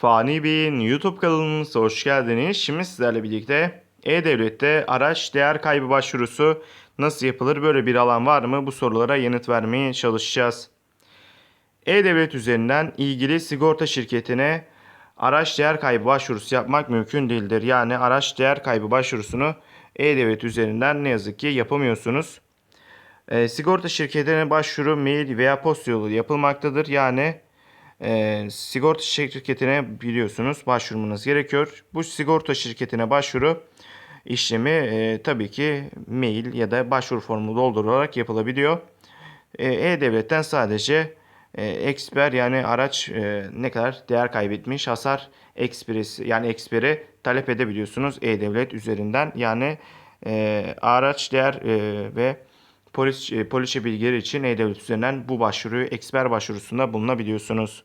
Fani Bey'in YouTube kanalımıza hoş geldiniz. Şimdi sizlerle birlikte E-Devlet'te araç değer kaybı başvurusu nasıl yapılır? Böyle bir alan var mı? Bu sorulara yanıt vermeye çalışacağız. E-Devlet üzerinden ilgili sigorta şirketine araç değer kaybı başvurusu yapmak mümkün değildir. Yani araç değer kaybı başvurusunu E-Devlet üzerinden ne yazık ki yapamıyorsunuz. E, sigorta şirketine başvuru mail veya posta yolu yapılmaktadır. Yani e, sigorta şirketine biliyorsunuz başvurmanız gerekiyor. Bu sigorta şirketine başvuru işlemi e, tabii ki mail ya da başvuru formu doldurularak yapılabiliyor. E, E-Devlet'ten sadece e, eksper yani araç e, ne kadar değer kaybetmiş hasar ekspresi yani eksperi talep edebiliyorsunuz E-Devlet üzerinden. Yani e, araç değer e, ve polis e, poliçe bilgileri için E-Devlet üzerinden bu başvuruyu eksper başvurusunda bulunabiliyorsunuz.